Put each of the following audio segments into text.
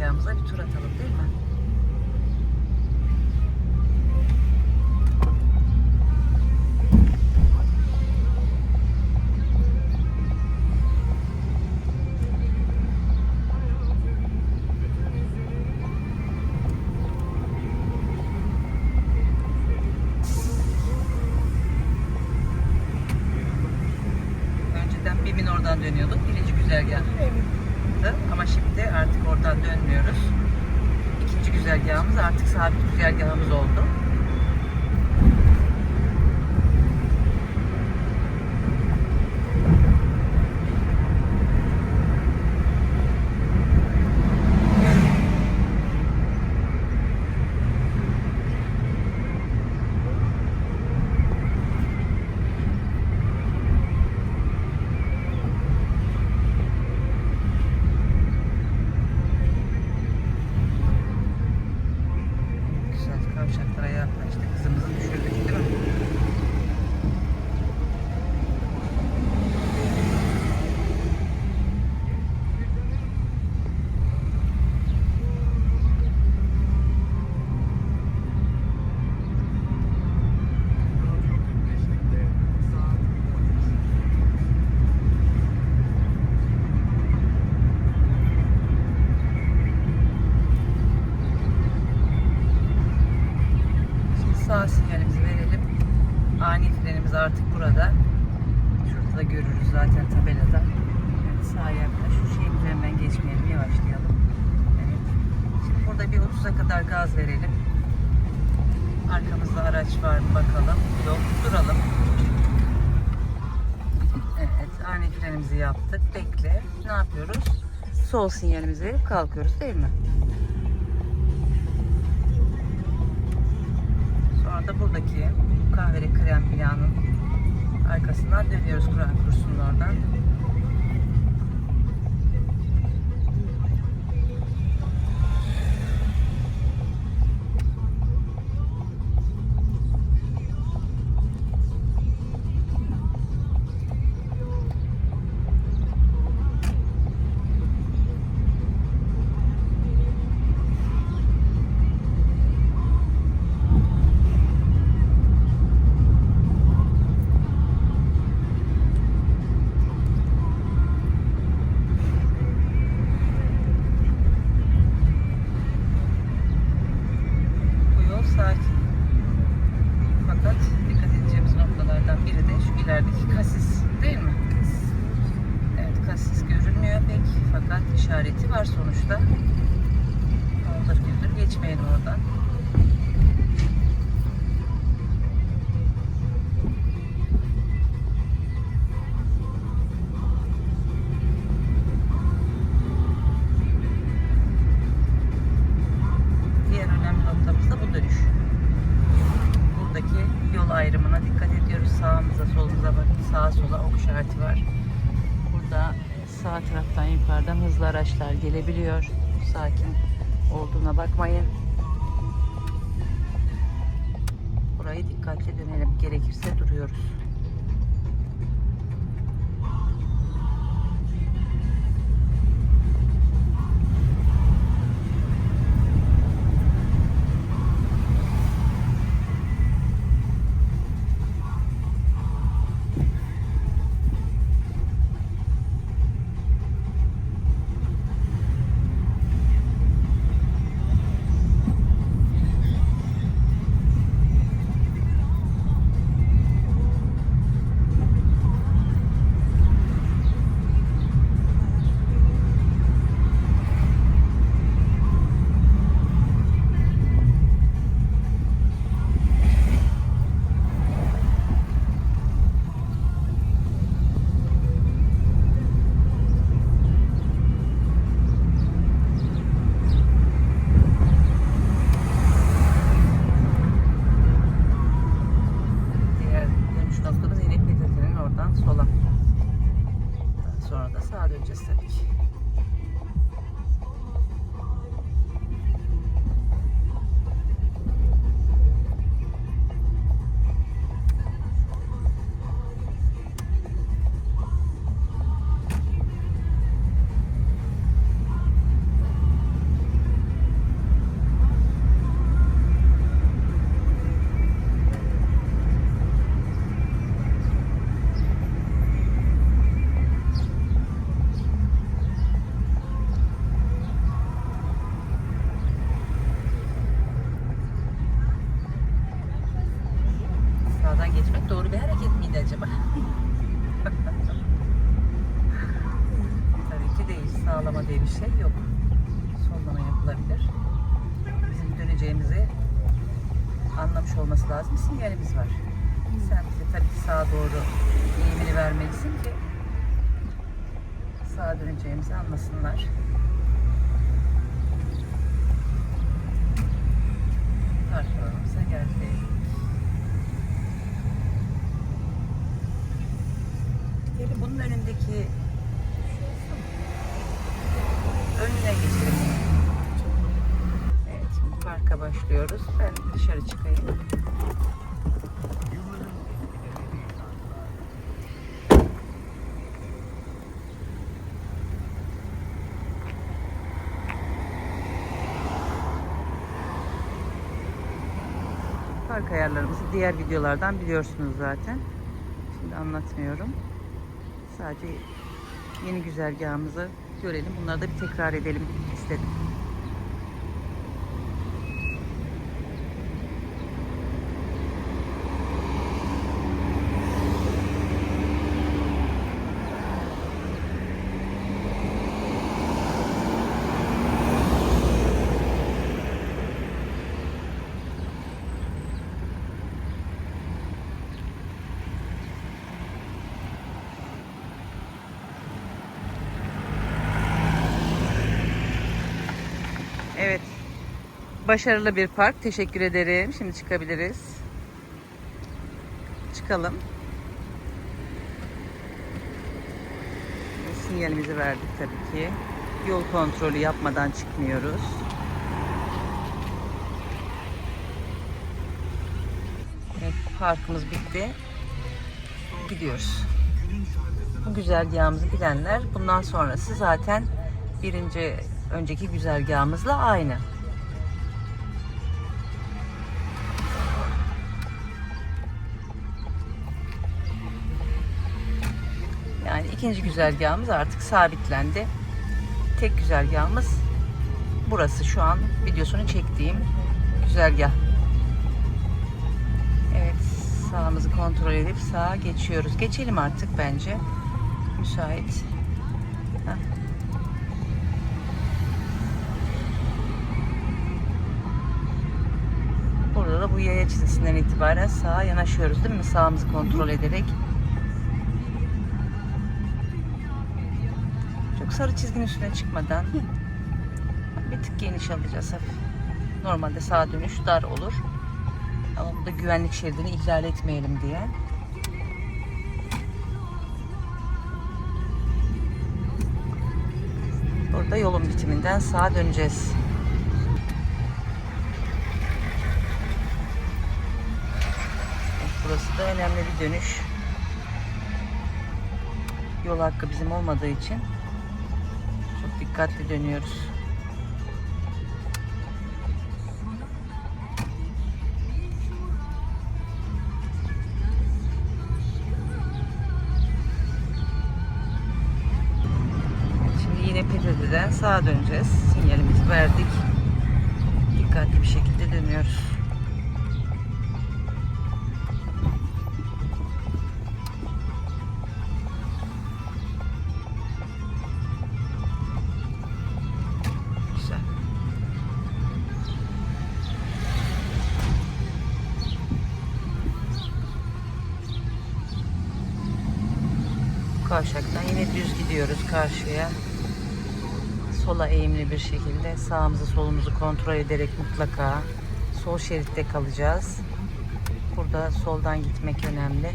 güzergahımıza bir tur atalım değil mi? Gaz verelim. Arkamızda araç var mı bakalım. Yok. Duralım. Evet. Ani frenimizi yaptık. Bekle. Ne yapıyoruz? Sol sinyalimizi verip kalkıyoruz değil mi? Sonra da buradaki kahveli krem planın arkasından dönüyoruz Kur'an kursunun oradan. Yukarıdan hızlı araçlar gelebiliyor. Sakin olduğuna bakmayın. Burayı dikkatli dönelim. Gerekirse duruyoruz. Eğimini vermelisin ki sağa döneceğimizi anlasınlar. Park alanımıza geldik. Peki bunun önündeki önüne geçelim. Evet şimdi parka başlıyoruz. Ben dışarı çıkayım. Park ayarlarımızı diğer videolardan biliyorsunuz zaten. Şimdi anlatmıyorum. Sadece yeni güzergahımızı görelim. Bunları da bir tekrar edelim istedim. Evet. Başarılı bir park. Teşekkür ederim. Şimdi çıkabiliriz. Çıkalım. Sinyalimizi verdik tabii ki. Yol kontrolü yapmadan çıkmıyoruz. Evet, parkımız bitti. Gidiyoruz. Bu güzergahımızı bilenler bundan sonrası zaten birinci önceki güzergahımızla aynı. İkinci güzergahımız artık sabitlendi. Tek güzergahımız burası şu an videosunu çektiğim güzergah. Evet sağımızı kontrol edip sağa geçiyoruz. Geçelim artık bence. Müsait. Burada da bu yaya çizgisinden itibaren sağa yanaşıyoruz değil mi? Sağımızı kontrol ederek. Çok sarı çizginin üstüne çıkmadan bir tık geniş alacağız hafif. Normalde sağa dönüş dar olur. Ama burada güvenlik şeridini ihlal etmeyelim diye. Burada yolun bitiminden sağa döneceğiz. Burası da önemli bir dönüş. Yol hakkı bizim olmadığı için dikkatli dönüyoruz. Kavşaktan yine düz gidiyoruz karşıya. Sola eğimli bir şekilde sağımızı solumuzu kontrol ederek mutlaka sol şeritte kalacağız. Burada soldan gitmek önemli.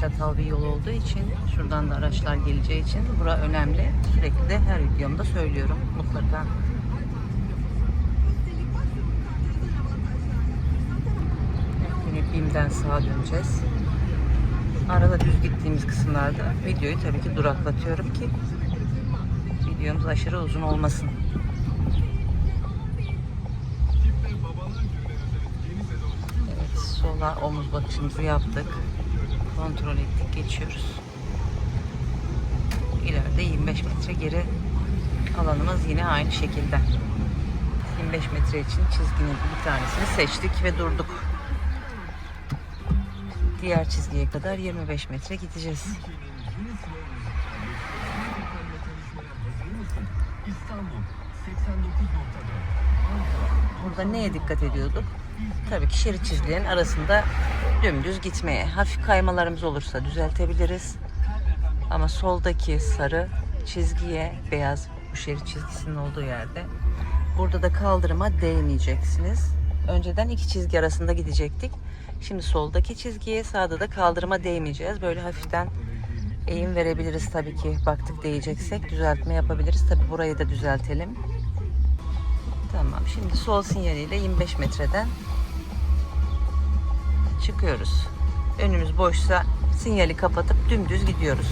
Çatal bir yol olduğu için şuradan da araçlar geleceği için bura önemli. Sürekli de her videomda söylüyorum mutlaka. BİM'den sağa döneceğiz. Arada düz gittiğimiz kısımlarda videoyu tabii ki duraklatıyorum ki videomuz aşırı uzun olmasın. Evet, sola omuz bakışımızı yaptık. Kontrol ettik, geçiyoruz. İleride 25 metre geri alanımız yine aynı şekilde. 25 metre için çizginin bir tanesini seçtik ve durduk. Diğer çizgiye kadar 25 metre gideceğiz. Burada neye dikkat ediyorduk? Tabii ki şerit çizgilerin arasında dümdüz gitmeye. Hafif kaymalarımız olursa düzeltebiliriz. Ama soldaki sarı çizgiye beyaz bu şerit çizgisinin olduğu yerde burada da kaldırıma değmeyeceksiniz. Önceden iki çizgi arasında gidecektik. Şimdi soldaki çizgiye sağda da kaldırıma değmeyeceğiz. Böyle hafiften eğim verebiliriz tabii ki. Baktık değeceksek düzeltme yapabiliriz. Tabii burayı da düzeltelim. Tamam. Şimdi sol sinyaliyle 25 metreden çıkıyoruz. Önümüz boşsa sinyali kapatıp dümdüz gidiyoruz.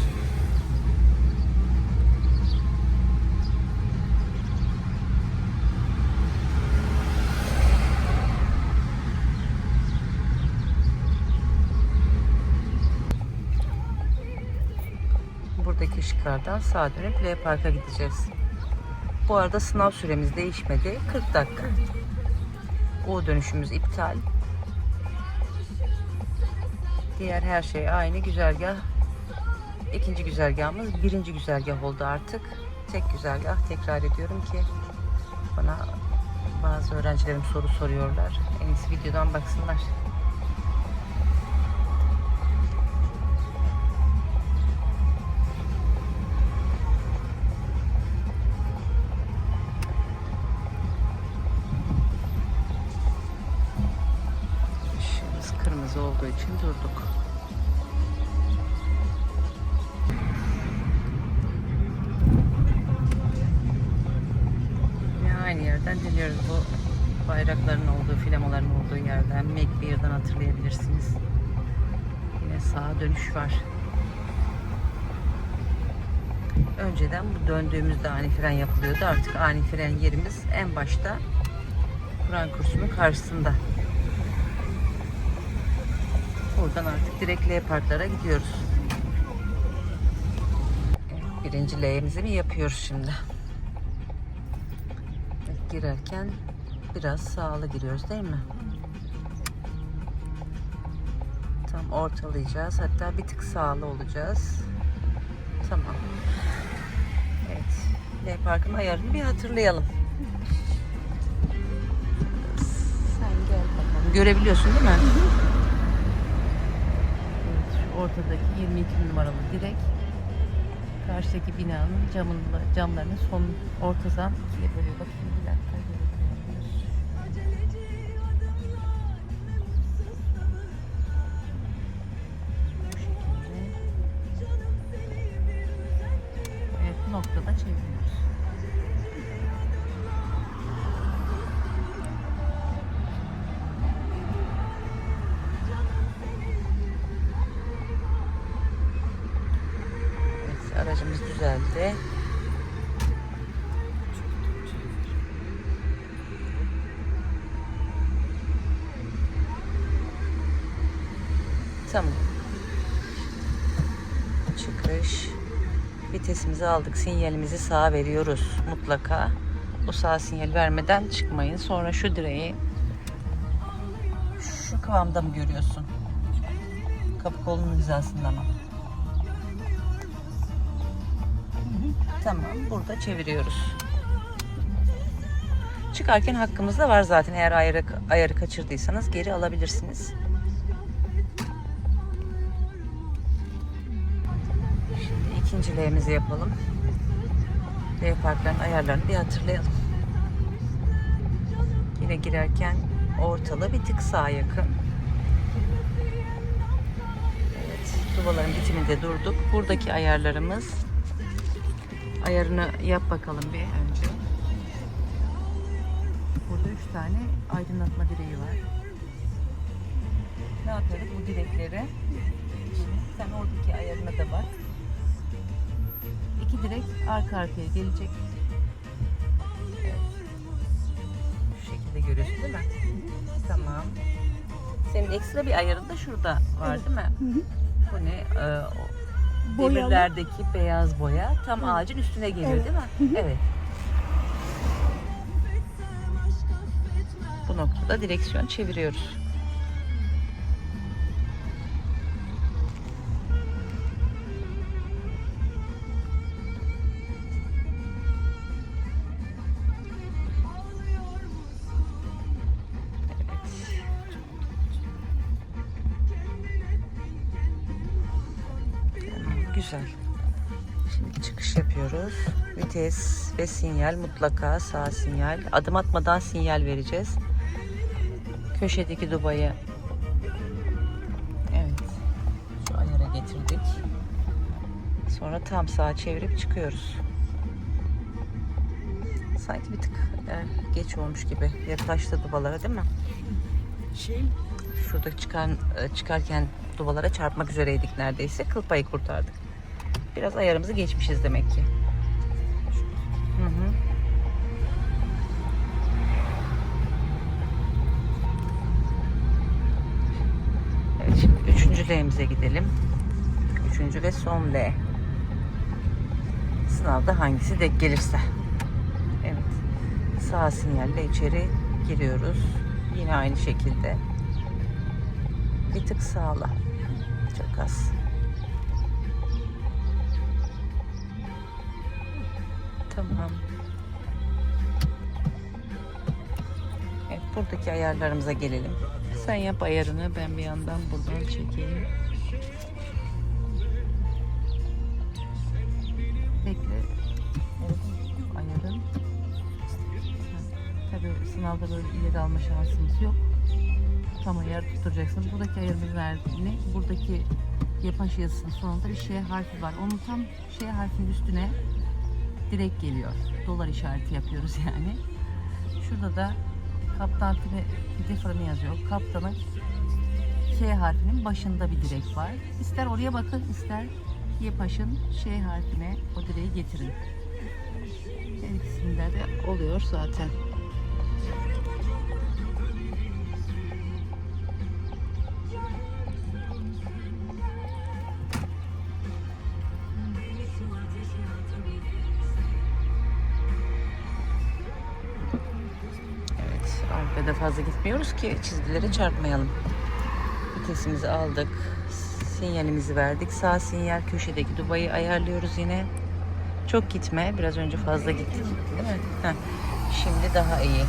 Buradaki ışıklardan sağa dönüp L Park'a gideceğiz. Bu arada sınav süremiz değişmedi. 40 dakika. O dönüşümüz iptal. Diğer her şey aynı güzergah. İkinci güzergahımız birinci güzergah oldu artık. Tek güzergah. Tekrar ediyorum ki bana bazı öğrencilerim soru soruyorlar. En iyisi videodan baksınlar. Kırmızı olduğu için durduk. Aynı yerden dönüyoruz. Bu bayrakların olduğu, flamaların olduğu yerden. McBeer'dan hatırlayabilirsiniz. Yine sağa dönüş var. Önceden bu döndüğümüzde ani fren yapılıyordu. Artık ani fren yerimiz en başta Kur'an kursunun karşısında. Buradan artık direkt L parklara gidiyoruz. Birinci L'mizi mi yapıyoruz şimdi? Girerken biraz sağlı giriyoruz değil mi? Tam ortalayacağız. Hatta bir tık sağlı olacağız. Tamam. Evet. L parkın ayarını bir hatırlayalım. Sen gel bakalım. Görebiliyorsun değil mi? Evet, şu ortadaki 22 numaralı direk karşıdaki binanın camında, camlarının son ortadan ikiye bölüyor. Bakayım bir dakika. Evet, aracımız düzeldi. Tamam. Çıkış. Vitesimizi aldık. Sinyalimizi sağa veriyoruz mutlaka. O sağ sinyal vermeden çıkmayın. Sonra şu direği şu kıvamda mı görüyorsun? Kapı kolunun hizasında mı? Tamam. Burada çeviriyoruz. Çıkarken hakkımız da var zaten. Eğer ayarı, ayarı kaçırdıysanız geri alabilirsiniz. Şimdi ikinci L'mizi yapalım. L parkların ayarlarını bir hatırlayalım. Yine girerken ortalı bir tık sağa yakın. Evet, duvaların bitiminde durduk. Buradaki ayarlarımız ayarını yap bakalım bir önce. Burada üç tane aydınlatma direği var. Ne yapıyoruz bu direkleri? Sen oradaki ayarına da bak. İki direk arka arkaya gelecek. Evet. Şu şekilde görüyorsun değil mi? Tamam. Senin ekstra bir ayarın da şurada var değil mi? Bu ne? Ee, Boyalı. demirlerdeki beyaz boya tam ağacın üstüne geliyor Evet. değil mi? Evet. Bu noktada direksiyon çeviriyoruz. Vites ve sinyal mutlaka sağ sinyal. Adım atmadan sinyal vereceğiz. Köşedeki dubayı evet şu ayara getirdik. Sonra tam sağa çevirip çıkıyoruz. Sanki bir tık e, geç olmuş gibi yaklaştı dubalara değil mi? Şey, Şurada çıkan e, çıkarken dubalara çarpmak üzereydik neredeyse. Kıl payı kurtardık. Biraz ayarımızı geçmişiz demek ki. Evet şimdi üçüncü L'mize gidelim. Üçüncü ve son L. Sınavda hangisi denk gelirse. Evet. Sağ sinyalle içeri giriyoruz. Yine aynı şekilde. Bir tık sağla. Çok az. Tamam. Evet, buradaki ayarlarımıza gelelim. Sen yap ayarını, ben bir yandan buradan çekeyim. Bekle. Ayarın. Tabii sınavda böyle ileri alma şansımız yok. Tam ayar tutturacaksın. Buradaki ayarımız verdiğini, buradaki yapış yazısının sonunda bir şey harfi var. Onun tam şey harfinin üstüne direkt geliyor. Dolar işareti yapıyoruz yani. Şurada da kaptan differ'ını yazıyor. Kaptanın K harfinin başında bir direk var. İster oraya bakın, ister YPAŞ'ın Ş harfine o direği getirin. Her ikisinde de oluyor zaten. Fazla gitmiyoruz ki çizgilere çarpmayalım. Vitesimizi aldık. Sinyalimizi verdik. Sağ sinyal köşedeki dubayı ayarlıyoruz yine. Çok gitme. Biraz önce fazla gittik. Değil mi? Şimdi daha iyi.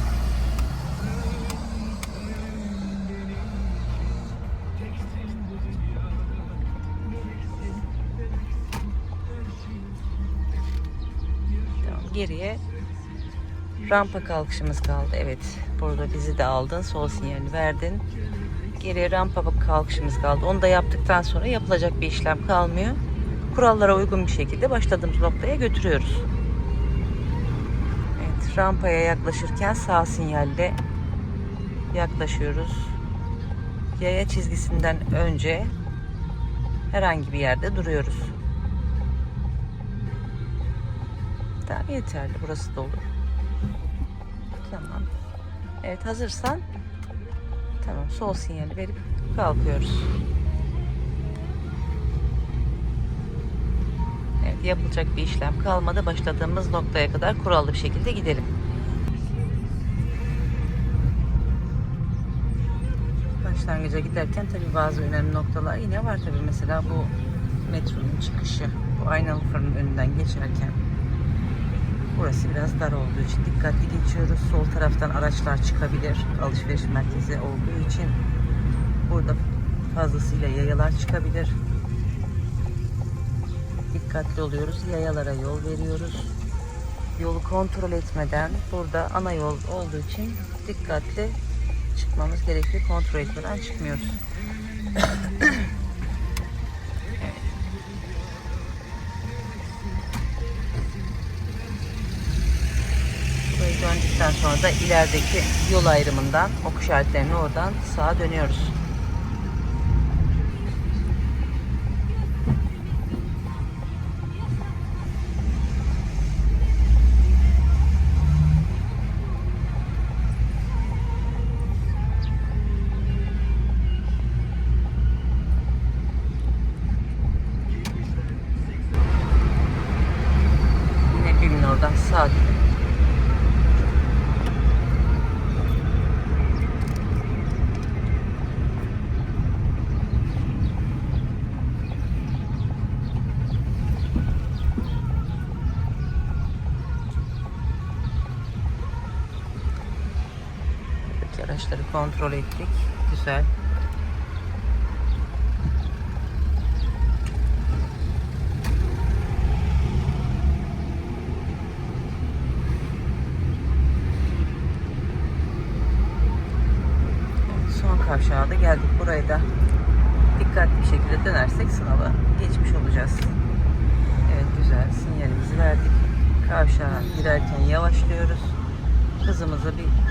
Tamam, geriye rampa kalkışımız kaldı. Evet, burada bizi de aldın, sol sinyalini verdin. Geriye rampa kalkışımız kaldı. Onu da yaptıktan sonra yapılacak bir işlem kalmıyor. Kurallara uygun bir şekilde başladığımız noktaya götürüyoruz. Evet, rampaya yaklaşırken sağ sinyalle yaklaşıyoruz. Yaya çizgisinden önce herhangi bir yerde duruyoruz. Tamam yeterli. Burası da olur. Tamam. Evet hazırsan tamam sol sinyali verip kalkıyoruz. Evet yapılacak bir işlem kalmadı. Başladığımız noktaya kadar kurallı bir şekilde gidelim. Başlangıca giderken tabii bazı önemli noktalar yine var tabii mesela bu metronun çıkışı bu aynalı fırının önünden geçerken Burası biraz dar olduğu için dikkatli geçiyoruz. Sol taraftan araçlar çıkabilir. Alışveriş merkezi olduğu için burada fazlasıyla yayalar çıkabilir. Dikkatli oluyoruz. Yayalara yol veriyoruz. Yolu kontrol etmeden burada ana yol olduğu için dikkatli çıkmamız gerekiyor. Kontrol etmeden çıkmıyoruz. Sonra da ilerideki yol ayrımından ok işaretlerini oradan sağa dönüyoruz. Kontrol ettik. Güzel. Son kavşağa da geldik. Burayı da dikkatli bir şekilde dönersek sınava geçmiş olacağız. Evet güzel sinyalimizi verdik. Kavşağa girerken yavaşlıyoruz. Hızımızı bir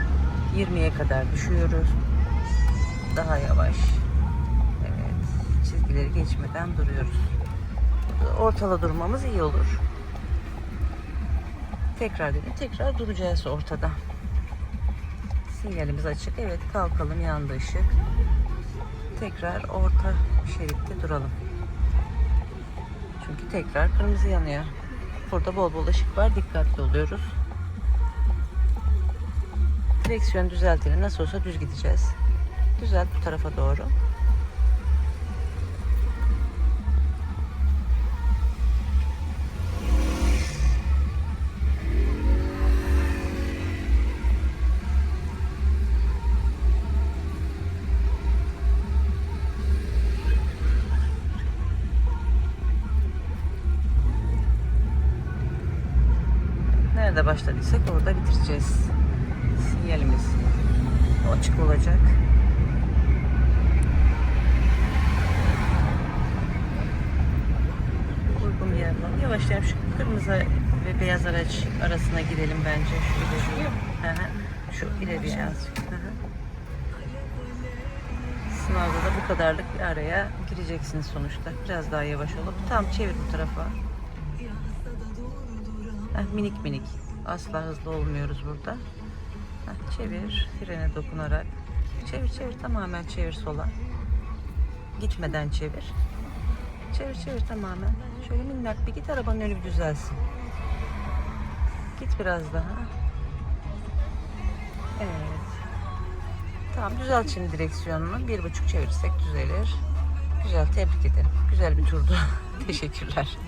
20'ye kadar düşüyoruz. Daha yavaş. Evet çizgileri geçmeden duruyoruz. Ortada durmamız iyi olur. Tekrar dedim tekrar duracağız ortada. Sinyalimiz açık. Evet kalkalım yandı ışık. Tekrar orta şeritte duralım. Çünkü tekrar kırmızı yanıyor. Burada bol bol ışık var. Dikkatli oluyoruz. Direksiyon düzeltelim. Nasıl olsa düz gideceğiz. Düzelt bu tarafa doğru. Nerede başladıysak orada bitireceğiz. Açık olacak. Uygun bir yer var. Yavaşlayalım şu kırmızı ve beyaz araç arasına girelim bence. Şu ileri. Hı hı. Şu ileriye azıcık. Sınavda da bu kadarlık bir araya gireceksiniz sonuçta. Biraz daha yavaş olup tam çevir bu tarafa. Heh, minik minik. Asla hızlı olmuyoruz burada. Heh, çevir. Frene dokunarak. Çevir çevir tamamen çevir sola. Gitmeden çevir. Çevir çevir tamamen. Şöyle minnak bir git arabanın önü düzelsin. Git biraz daha. Evet. Tamam düzelt şimdi direksiyonunu. Bir buçuk çevirirsek düzelir. Güzel tebrik ederim. Güzel bir turdu. Teşekkürler.